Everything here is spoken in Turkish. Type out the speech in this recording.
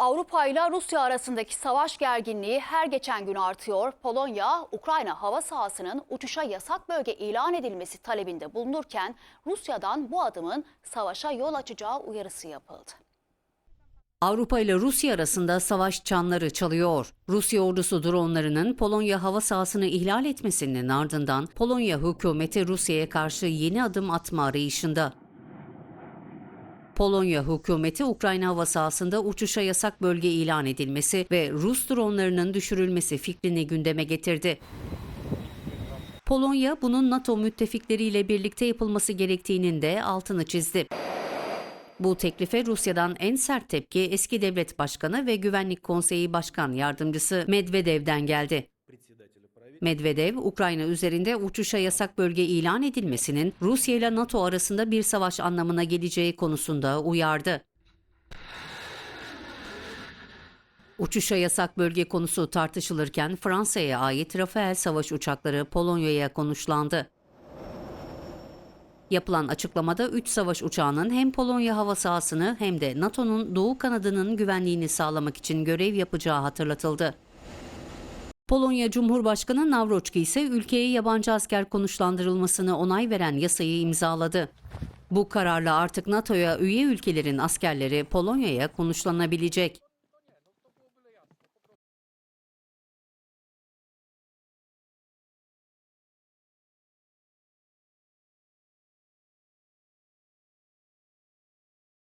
Avrupa ile Rusya arasındaki savaş gerginliği her geçen gün artıyor. Polonya, Ukrayna hava sahasının uçuşa yasak bölge ilan edilmesi talebinde bulunurken Rusya'dan bu adımın savaşa yol açacağı uyarısı yapıldı. Avrupa ile Rusya arasında savaş çanları çalıyor. Rusya ordusu dronlarının Polonya hava sahasını ihlal etmesinin ardından Polonya hükümeti Rusya'ya karşı yeni adım atma arayışında. Polonya hükümeti Ukrayna hava sahasında uçuşa yasak bölge ilan edilmesi ve Rus dronlarının düşürülmesi fikrini gündeme getirdi. Polonya bunun NATO müttefikleriyle birlikte yapılması gerektiğinin de altını çizdi. Bu teklife Rusya'dan en sert tepki eski devlet başkanı ve Güvenlik Konseyi Başkan Yardımcısı Medvedev'den geldi. Medvedev, Ukrayna üzerinde uçuşa yasak bölge ilan edilmesinin Rusya ile NATO arasında bir savaş anlamına geleceği konusunda uyardı. Uçuşa yasak bölge konusu tartışılırken Fransa'ya ait Rafael savaş uçakları Polonya'ya konuşlandı. Yapılan açıklamada 3 savaş uçağının hem Polonya hava sahasını hem de NATO'nun doğu kanadının güvenliğini sağlamak için görev yapacağı hatırlatıldı. Polonya Cumhurbaşkanı Navroçki ise ülkeye yabancı asker konuşlandırılmasını onay veren yasayı imzaladı. Bu kararla artık NATO'ya üye ülkelerin askerleri Polonya'ya konuşlanabilecek.